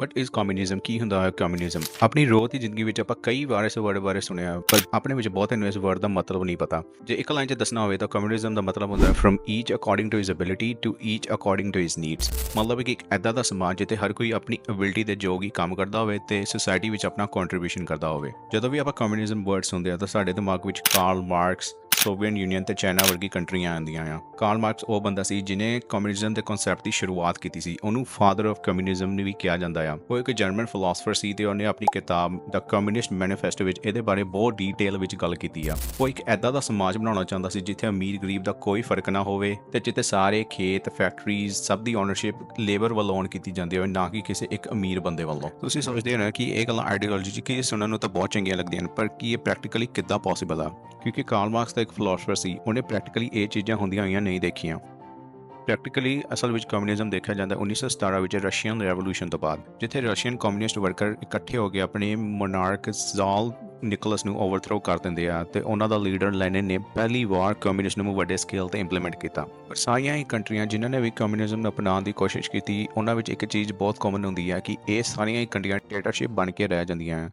What is communism ਕੀ ਹੁੰਦਾ ਹੈ communism ਆਪਣੀ ਰੋਜ਼ ਦੀ ਜ਼ਿੰਦਗੀ ਵਿੱਚ ਆਪਾਂ ਕਈ ਵਾਰ ਇਸ ਵਰਡ ਬਾਰੇ ਸੁਣਿਆ, ਪਰ ਆਪਣੇ ਵਿੱਚ ਬਹੁਤ ਨੂੰ ਇਸ ਵਰਡ ਦਾ ਮਤਲਬ ਨਹੀਂ ਪਤਾ। ਜੇ ਇੱਕ ਲਾਈਨ 'ਚ ਦੱਸਣਾ ਹੋਵੇ ਤਾਂ ਕਮਿਊਨਿਜ਼ਮ ਦਾ ਮਤਲਬ ਹੁੰਦਾ ਹੈ from each according to his ability to each according to his needs ਮਤਲਬ ਕਿ ਇੱਕ ਐਦਾਂ ਦਾ ਸਮਾਜ ਜਿੱਥੇ ਹਰ ਕੋਈ ਆਪਣੀ ਐਬਿਲਿਟੀ ਦੇ ਯੋਗ ਹੀ ਕੰਮ ਕਰਦਾ ਹੋਵੇ ਤੇ ਸੋਸਾਇਟੀ ਵਿੱਚ ਆਪਣਾ ਕੰਟਰੀਬਿਊਸ਼ਨ ਕਰਦਾ ਹੋਵੇ। ਜਦੋਂ ਵੀ ਆਪਾਂ ਕਮਿਊਨਿਜ਼ਮ ਵਰਡ ਸੁਣਦੇ ਆ ਤਾਂ ਸਾਡੇ ਦਿਮਾਗ ਵਿੱਚ ਕਾਰਲ ਮਾਰਕਸ ਸੋਵੀਅਤ ਯੂਨੀਅਨ ਤੇ ਚਾਈਨਾ ਵਰਗੀ ਕੰਟਰੀਆਂ ਆਉਂਦੀਆਂ ਆ। ਕਾਰਲ ਮਾਰਕਸ ਉਹ ਬੰਦਾ ਸੀ ਜਿਨੇ ਕਮਿਊਨਿਜ਼ਮ ਦੇ ਕਨਸੈਪਟ ਦੀ ਸ਼ੁਰੂਆਤ ਕੀਤੀ ਸੀ। ਉਹਨੂੰ ਫਾਦਰ ਆਫ ਕਮਿਊਨਿਜ਼ਮ ਵੀ ਕਿਹਾ ਜਾਂਦਾ ਆ। ਉਹ ਇੱਕ ਜਰਮਨ ਫਿਲਾਸਫਰ ਸੀ ਤੇ ਉਹਨੇ ਆਪਣੀ ਕਿਤਾਬ ਦਾ ਕਮਿਊਨਿਸਟ ਮੈਨੀਫੈਸਟੋ ਵਿੱਚ ਇਹਦੇ ਬਾਰੇ ਬਹੁਤ ਡੀਟੇਲ ਵਿੱਚ ਗੱਲ ਕੀਤੀ ਆ। ਉਹ ਇੱਕ ਐਦਾਂ ਦਾ ਸਮਾਜ ਬਣਾਉਣਾ ਚਾਹੁੰਦਾ ਸੀ ਜਿੱਥੇ ਅਮੀਰ ਗਰੀਬ ਦਾ ਕੋਈ ਫ਼ਰਕ ਨਾ ਹੋਵੇ ਤੇ ਜਿੱਥੇ ਸਾਰੇ ਖੇਤ ਫੈਕਟਰੀਜ਼ ਸਭ ਦੀ ਓਨਰਸ਼ਿਪ ਲੇਬਰ ਵੱਲੋਂ own ਕੀਤੀ ਜਾਂਦੀ ਹੋਵੇ, ਨਾ ਕਿ ਕਿਸੇ ਇੱਕ ਅਮੀਰ ਬੰਦੇ ਵੱਲੋਂ। ਤੁਸੀਂ ਸੋਚਦੇ ਹੋ ਕਿ ਇਹ ਗੱਲਾਂ ਆਈਡੀਓਲੋਜੀ ਚ ਕੀ ਸੁਣਨ ਨੂੰ ਤਾਂ ਬਹੁਤ ਚੰਗੀਆਂ ਲੱਗਦੀਆਂ ਨੇ, ਪਰ ਕੀ ਇਹ ਪ੍ਰੈਕਟੀਕਲੀ ਕਿੱਦਾਂ ਪੋਸੀਬਲ ਆ? ਕਿਉਂਕਿ ਕਾਰਲ ਮਾਰਕਸ ਦਾ ਇੱਕ ਫਿਲਾਸਫਰ ਸੀ, ਉਹਨੇ ਪ੍ਰੈਕਟੀਕਲੀ ਇਹ ਚੀਜ਼ਾਂ ਹੁੰਦੀਆਂ ਹੋਈਆਂ ਨਹੀਂ ਦੇਖੀਆਂ। ਪ੍ਰੈਕਟੀਕਲੀ ਅਸਲ ਵਿੱਚ ਕਮਿਊਨਿਜ਼ਮ ਦੇਖਿਆ ਜਾਂਦਾ 1917 ਵਿੱਚ ਰਸ਼ੀਅਨ ਰੈਵੋਲੂਸ਼ਨ ਤੋਂ ਬਾਅਦ, ਜਿੱਥੇ ਰਸ਼ੀਅਨ ਕਮਿਊਨਿਸਟ ਵਰਕਰ ਇਕੱਠੇ ਹੋ ਕੇ ਆਪਣੇ ਮੋਨਾਰਕ ਜ਼ਾਲ ਨਿਕਲਸ ਨੂੰ ਓਵਰਥਰੋ ਕਰ ਦਿੰਦੇ ਆ ਤੇ ਉਹਨਾਂ ਦਾ ਲੀਡਰ ਲੈਨਿਨ ਨੇ ਪਹਿਲੀ ਵਾਰ ਕਮਿਊਨਿਜ਼ਮ ਨੂੰ ਵੱਡੇ ਸਕੇਲ ਤੇ ਇੰਪਲੀਮੈਂਟ ਕੀਤਾ। ਪਰ ਸਾਰੀਆਂ ਹੀ ਕੰਟਰੀਆਂ ਜਿਨ੍ਹਾਂ ਨੇ ਵੀ ਕਮਿਊਨਿਜ਼ਮ ਨੂੰ ਅਪਣਾਉਣ ਦੀ ਕੋਸ਼ਿਸ਼ ਕੀਤੀ, ਉਹਨਾਂ ਵਿੱਚ ਇੱਕ ਚੀਜ਼ ਬਹੁਤ ਕਾਮਨ ਹੁੰਦੀ ਹੈ ਕਿ ਇਹ ਸਾਰੀਆਂ ਹੀ ਕੰਟਰੀਆਂ ਡਿਕਟੇਟਰਸ਼ਿਪ ਬਣ ਕੇ ਰਹਿ ਜਾਂਦੀਆਂ। ਆ